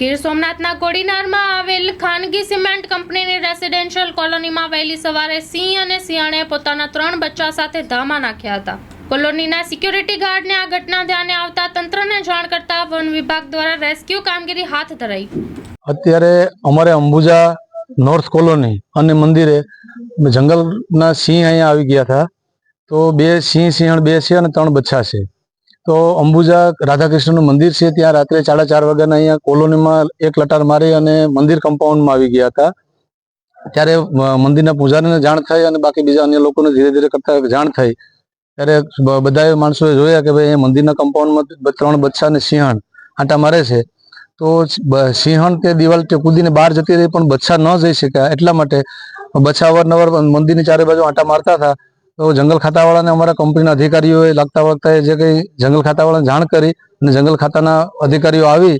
ગીર સોમનાથના કોડીનારમાં આવેલ ખાનગી સિમેન્ટ કંપનીની રેસિડેન્શિયલ કોલોનીમાં વહેલી સવારે સિંહ અને સિંહણે પોતાના ત્રણ બચ્ચા સાથે ધામા નાખ્યા હતા. કોલોનીના સિક્યુરિટી ગાર્ડને આ ઘટના ધ્યાને આવતા તંત્રને જાણ કરતા વન વિભાગ દ્વારા રેસ્ક્યુ કામગીરી હાથ ધરાઈ. અત્યારે અમારે અંબુજા નોર્થ કોલોની અને મંદિરે જંગલના સિંહ અહીંયા આવી ગયા હતા. તો બે સિંહ, સિંહણ બે છે અને ત્રણ બચ્ચા છે. તો અંબુજા રાધાકૃષ્ણનું મંદિર છે, ત્યાં રાત્રે સાડા ચાર વાગ્યાના અહીંયા કોલોનીમાં એક લટાર મારી અને મંદિર કમ્પાઉન્ડમાં આવી ગયા હતા. ત્યારે મંદિરના પૂજારીને જાણ થઈ અને બાકી બીજા અન્ય લોકોને ધીરે ધીરે કરતા જાણ થઈ. ત્યારે બધા માણસોએ જોયા કે ભાઈ મંદિરના કમ્પાઉન્ડમાં ત્રણ બચ્ચા અને સિંહણ આંટા મારે છે. તો સિંહણ તે દિવાલ કૂદીને બહાર જતી રહી પણ બચ્ચા ન જઈ શક્યા. એટલા માટે બચ્ચા અવારનવાર મંદિરની ચારે બાજુ આંટા મારતા હતા. તો જંગલ ખાતાવાળાને અમારા કંપનીના અધિકારીઓએ લાગતા વખતે જે કંઈ જંગલ ખાતાવાળાને જાણ કરી અને જંગલ ખાતાના અધિકારીઓ આવી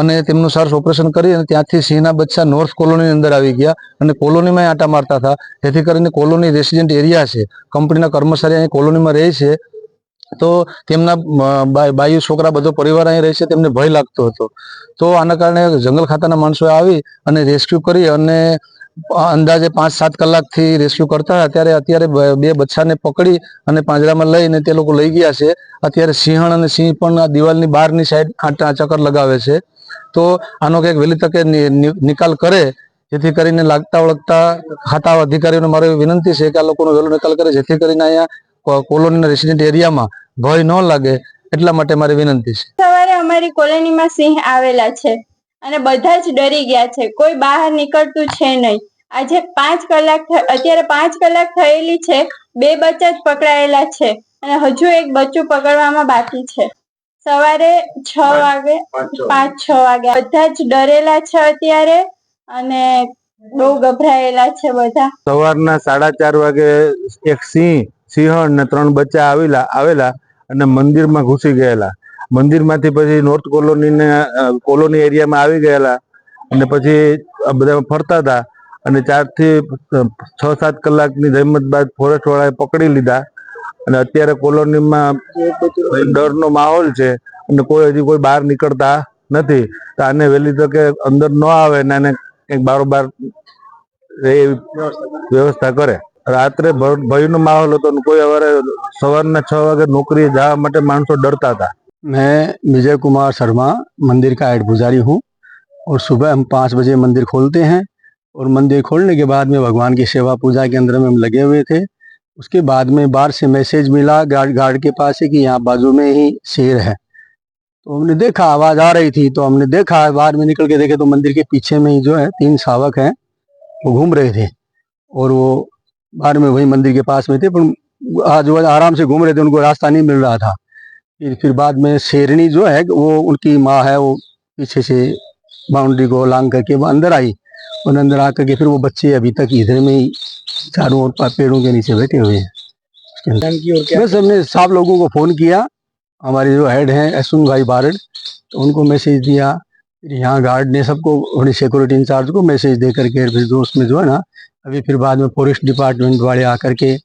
અને તેમનું સર્ચ ઓપરેશન કરી અને ત્યાંથી સિંહના બચ્ચા નોર્થ કોલોની અંદર આવી ગયા અને કોલોનીમાં આંટા મારતા હતા. જેથી કરીને કોલોની રેસિડેન્ટ એરિયા છે, કંપનીના કર્મચારી અહીં કોલોનીમાં રહે છે. તો તેમના બાયુ છોકરા બધો પરિવાર અહીં રહે છે, તેમને ભય લાગતો હતો. તો આના કારણે જંગલ ખાતાના માણસોએ આવી અને રેસ્ક્યુ કરી અને અંદાજે પાંચ સાત કલાકથી રેસ્ક્યુ કરતા અત્યારે અત્યારે બ- બચ્ચાને પકડી અને પાંજરામાં લઈને તે લોકો લઈ ગયા છે. અત્યારે સિંહણ અને સિંહ પણ આ દિવાલની બહારની સાઈડ આ ચક્કર લગાવે છે. તો આનો કંઈક વહેલી તકે નિકાલ કરે. જેથી કરીને લાગતા વળગતા ખાતા અધિકારીઓને મારી વિનંતી છે કે આ લોકોનો વહેલો નિકાલ કરે. જેથી કરીને અહીંયા કોલોનીના રેસિડેન્ટ એરિયામાં ભય ન લાગે એટલા માટે મારી વિનંતી છે. સવારે અમારી કોલોનીમાં સિંહ આવેલા છે. અને બધા જ ડરી ગયા છે. કોઈ બહાર નીકળતું છે નહીં. આજે પાંચ કલાક અત્યારે પાંચ કલાક થયેલી છે બે બચ્ચા જ પકડાયેલા છે અને હજુ એક બચ્ચું પકડવામાં બાકી છે. સવારે છ વાગે પાંચ છ વાગે. બધા જ ડરેલા છે અત્યારે અને બહુ ગભરાયેલા છે બધા. સવારના સાડા ચાર વાગે એક સિંહ સિંહણ ને ત્રણ બચ્ચા આવેલા આવેલા અને મંદિરમાં ઘૂસી ગયેલા. મંદિરમાંથી પછી નોર્થ કોલોની ને કોલોની એરિયામાં આવી ગયેલા અને પછી બધા ફરતા હતા. અને ચારથી છ સાત કલાકની જહેમત બાદ ફોરેસ્ટ વાળાએ પકડી લીધા. અને અત્યારે કોલોનીમાં ડરનો માહોલ છે અને કોઈ હજી કોઈ બહાર નીકળતા નથી. તો આને વહેલી તકે અંદર ન આવે ને આને કંઈક બારોબાર એવી વ્યવસ્થા કરે. રાત્રે ભયનો માહોલ હતો કોઈ અવારે સવારના છ વાગે નોકરીએ જવા માટે માણસો ડરતા હતા. मैं विजय कुमार शर्मा, मंदिर का हेड पुजारी हूँ और सुबह हम पाँच बजे मंदिर खोलते हैं और मंदिर खोलने के बाद में भगवान की सेवा पूजा के अंदर में हम लगे हुए थे। उसके बाद में बाहर से मैसेज मिला गार्ड गार्ड के पास से कि यहाँ बाजू में ही शेर है। तो हमने देखा, आवाज़ आ रही थी तो हमने देखा बाहर में निकल के देखे तो मंदिर के पीछे में ही जो है तीन शावक हैं, वो घूम रहे थे और वो बाहर में वही मंदिर के पास में थे, पर आज आराम से घूम रहे थे, उनको रास्ता नहीं मिल रहा था। फिर फिर बाद में शेरनी जो है वो उनकी माँ है वो पीछे से बाउंड्री को लांग करके वो अंदर आई। और अंदर आकर के फिर वो बच्चे अभी तक इधर में ही चारों ओर पेड़ों के नीचे बैठे हुए हैं। बस हमने साहब लोगों को फ़ोन किया। हमारे जो हेड हैं अश्विन भाई बारड तो उनको मैसेज दिया। फिर यहाँ गार्ड ने सबको अपनी सिक्योरिटी इंचार्ज को मैसेज दे करके फिर जो उसमें जो है ना अभी फिर बाद में फॉरेस्ट डिपार्टमेंट वाले आकर के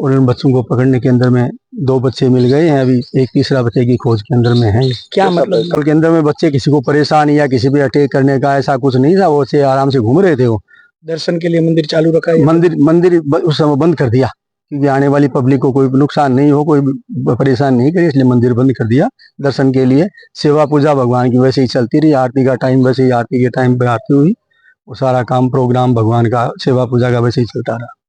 और उन बच्चों को पकड़ने के अंदर में दो बच्चे मिल गए हैं अभी एक तीसरा बच्चे की खोज के अंदर में है। क्या मतलब? कल के अंदर में बच्चे किसी को परेशान या किसी पे अटैक करने का ऐसा कुछ नहीं था? वो से आराम से घूम रहे थे वो। दर्शन के लिए मंदिर चालू रखा है मंदिर मंदिर उस समय बंद कर दिया। क्योंकि आने वाली पब्लिक को कोई नुकसान नहीं हो कोई परेशान नहीं करे इसलिए मंदिर बंद कर दिया दर्शन के लिए। सेवा पूजा भगवान की वैसे ही चलती रही। आरती का टाइम वैसे ही आरती के टाइम पे आरती हुई। वो सारा काम प्रोग्राम भगवान का सेवा पूजा का वैसे ही चलता रहा।